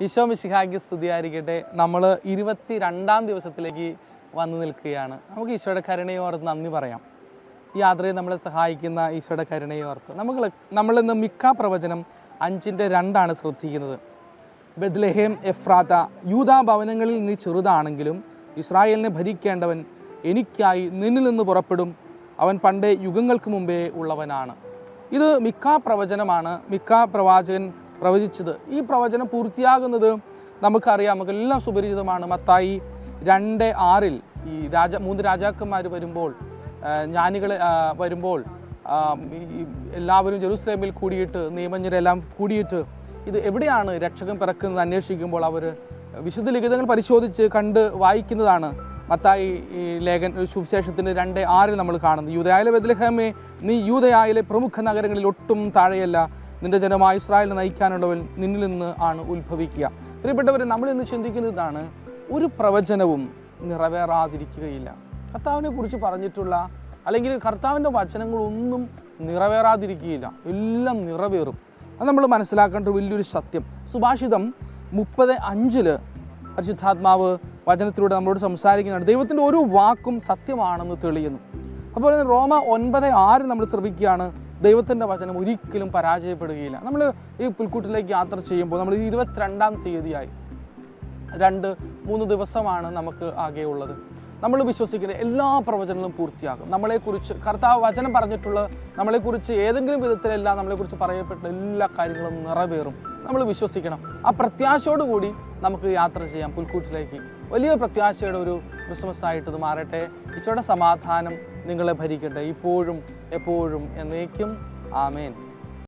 ഈശോ മിശിഹായ്ക്ക് സ്തുതിയായിരിക്കട്ടെ. നമ്മൾ ഇരുപത്തി രണ്ടാം ദിവസത്തിലേക്ക് വന്നു നിൽക്കുകയാണ്. നമുക്ക് ഈശോയുടെ കരുണയോർത്ത് നന്ദി പറയാം. ഈ യാത്രയെ നമ്മളെ സഹായിക്കുന്ന ഈശോയുടെ കരുണയോർത്ത് നമ്മൾ നമ്മളിന്ന് മിക്ക പ്രവചനം അഞ്ചിന്റെ രണ്ടാണ് ശ്രദ്ധിക്കുന്നത്. ബദ്ലഹേം എഫ്രാത്ത യൂതാ ഭവനങ്ങളിൽ നീ ചെറുതാണെങ്കിലും ഇസ്രായേലിനെ ഭരിക്കേണ്ടവൻ എനിക്കായി നിന്നിൽ നിന്ന് പുറപ്പെടും. അവൻ പണ്ടേ യുഗങ്ങൾക്ക് മുമ്പേ ഉള്ളവനാണ്. ഇത് മിക്ക പ്രവചനമാണ്. മിക്ക പ്രവാചകൻ പ്രവചിച്ചത്. ഈ പ്രവചനം പൂർത്തിയാകുന്നത് നമുക്കറിയാം. നമുക്കെല്ലാം സുപരിചിതമാണ്. മത്തായി രണ്ട് ആറിൽ ഈ രാജ മൂന്ന് രാജാക്കന്മാർ വരുമ്പോൾ ഞാനികൾ ജ്ഞാനികൾ വരുമ്പോൾ എല്ലാവരും ജെറുസലേമിൽ കൂടിയിട്ട് നിയമജ്ഞരെല്ലാം കൂടിയിട്ട് ഇത് എവിടെയാണ് രക്ഷകൻ പിറക്കുന്നത് അന്വേഷിക്കുമ്പോൾ അവർ വിശുദ്ധ ലിഖിതങ്ങൾ പരിശോധിച്ച് കണ്ട് വായിക്കുന്നതാണ്. മത്തായി ഈ ലേഖൻ സുവിശേഷത്തിന്റെ രണ്ട് ആറിൽ നമ്മൾ കാണുന്നത്. യൂതയായ ബദലഹമേ നീ യൂതയായാലെ പ്രമുഖ നഗരങ്ങളിൽ ഒട്ടും താഴെയല്ല. നിന്റെ ജനമായ ഇസ്രായേലിനെ നയിക്കാനുള്ളവൻ നിന്നിൽ നിന്ന് ആണ് ഉത്ഭവിക്കുക. പ്രിയപ്പെട്ടവരെ നമ്മൾ ഇന്ന് ചിന്തിക്കുന്നതാണ് ഒരു പ്രവചനവും നിറവേറാതിരിക്കുകയില്ല. കർത്താവിനെ കുറിച്ച് പറഞ്ഞിട്ടുള്ള അല്ലെങ്കിൽ കർത്താവിന്റെ വചനങ്ങളൊന്നും നിറവേറാതിരിക്കുകയില്ല. എല്ലാം നിറവേറും. അത് നമ്മൾ മനസ്സിലാക്കേണ്ട വലിയൊരു സത്യം. സുഭാഷിതം മുപ്പത് അഞ്ചിൽ പരിശുദ്ധാത്മാവ് വചനത്തിലൂടെ നമ്മളോട് സംസാരിക്കുന്നുണ്ട്. ദൈവത്തിന്റെ ഒരു വാക്കും സത്യമാണെന്ന് തെളിയുന്നു. അപ്പോൾ റോമ ഒൻപത് ആറ് നമ്മൾ ശ്രമിക്കുകയാണ്. ദൈവത്തിന്റെ വചനം ഒരിക്കലും പരാജയപ്പെടുകയില്ല. നമ്മൾ ഈ പുൽക്കൂട്ടിലേക്ക് യാത്ര ചെയ്യുമ്പോൾ നമ്മൾ ഇരുപത്തിരണ്ടാം തീയതിയായി. രണ്ട് മൂന്ന് ദിവസമാണ് നമുക്ക് ആകെയുള്ളത്. നമ്മൾ വിശ്വസിക്കുന്ന എല്ലാ പ്രവചനങ്ങളും പൂർത്തിയാകും. നമ്മളെക്കുറിച്ച് കർത്താവ് വചനം പറഞ്ഞിട്ടുള്ള നമ്മളെക്കുറിച്ച് ഏതെങ്കിലും വിധത്തിലെല്ലാം നമ്മളെക്കുറിച്ച് പറയപ്പെട്ട എല്ലാ കാര്യങ്ങളും നിറവേറും. നമ്മൾ വിശ്വസിക്കണം. ആ പ്രത്യാശയോടുകൂടി നമുക്ക് യാത്ര ചെയ്യാം പുൽക്കൂട്ടിലേക്ക്. വലിയ പ്രത്യാശയുടെ ഒരു ക്രിസ്മസ് ആയിട്ട് ഇത് മാറട്ടെ. ഈശോയുടെ സമാധാനം നിങ്ങളെ ഭരിക്കട്ടെ. ഇപ്പോഴും എപ്പോഴും എന്നേക്കും. ആമേൻ.